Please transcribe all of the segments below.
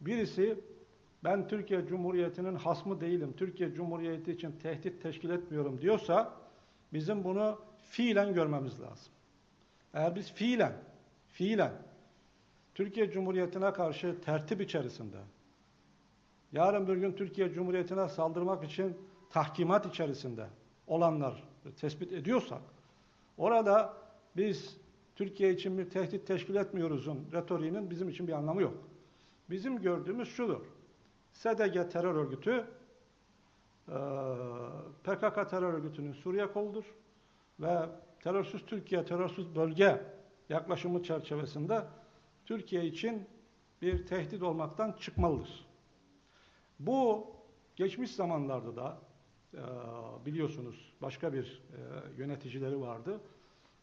Birisi ben Türkiye Cumhuriyeti'nin hasmı değilim, Türkiye Cumhuriyeti için tehdit teşkil etmiyorum diyorsa bizim bunu fiilen görmemiz lazım. Eğer biz fiilen, fiilen Türkiye Cumhuriyeti'ne karşı tertip içerisinde, yarın bir gün Türkiye Cumhuriyeti'ne saldırmak için tahkimat içerisinde olanlar tespit ediyorsak, orada biz Türkiye için bir tehdit teşkil etmiyoruzun retoriğinin bizim için bir anlamı yok. Bizim gördüğümüz şudur. SDG terör örgütü PKK terör örgütünün Suriye koludur ve terörsüz Türkiye, terörsüz bölge yaklaşımı çerçevesinde Türkiye için bir tehdit olmaktan çıkmalıdır. Bu geçmiş zamanlarda da biliyorsunuz başka bir yöneticileri vardı.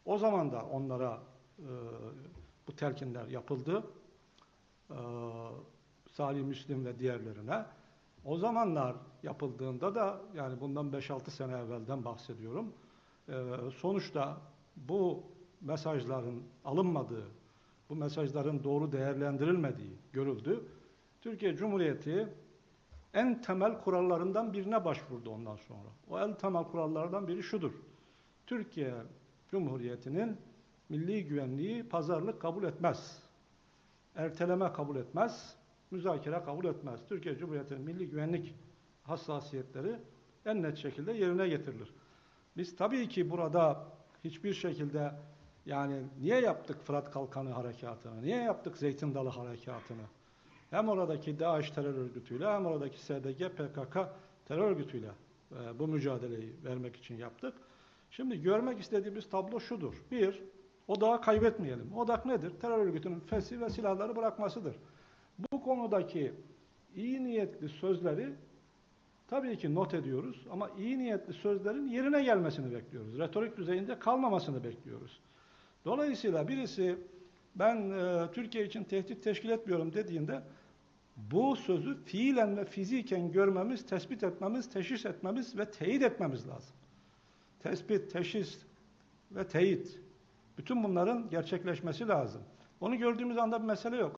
O zaman da onlara bu telkinler yapıldı. Salih Müslim ve diğerlerine. O zamanlar yapıldığında da yani bundan 5-6 sene evvelden bahsediyorum. sonuçta bu mesajların alınmadığı, bu mesajların doğru değerlendirilmediği görüldü. Türkiye Cumhuriyeti en temel kurallarından birine başvurdu ondan sonra. O en temel kurallardan biri şudur. Türkiye Cumhuriyeti'nin milli güvenliği pazarlık kabul etmez. Erteleme kabul etmez. Müzakere kabul etmez. Türkiye Cumhuriyeti'nin milli güvenlik hassasiyetleri en net şekilde yerine getirilir. Biz tabii ki burada hiçbir şekilde yani niye yaptık Fırat Kalkanı harekatını, niye yaptık Zeytin Dalı harekatını? Hem oradaki DAEŞ terör örgütüyle hem oradaki SDG, PKK terör örgütüyle e, bu mücadeleyi vermek için yaptık. Şimdi görmek istediğimiz tablo şudur. Bir, odağı kaybetmeyelim. Odak nedir? Terör örgütünün fesi ve silahları bırakmasıdır. Bu konudaki iyi niyetli sözleri tabii ki not ediyoruz ama iyi niyetli sözlerin yerine gelmesini bekliyoruz. Retorik düzeyinde kalmamasını bekliyoruz. Dolayısıyla birisi ben e, Türkiye için tehdit teşkil etmiyorum dediğinde bu sözü fiilen ve fiziken görmemiz, tespit etmemiz, teşhis etmemiz ve teyit etmemiz lazım. Tespit, teşhis ve teyit. Bütün bunların gerçekleşmesi lazım. Onu gördüğümüz anda bir mesele yok.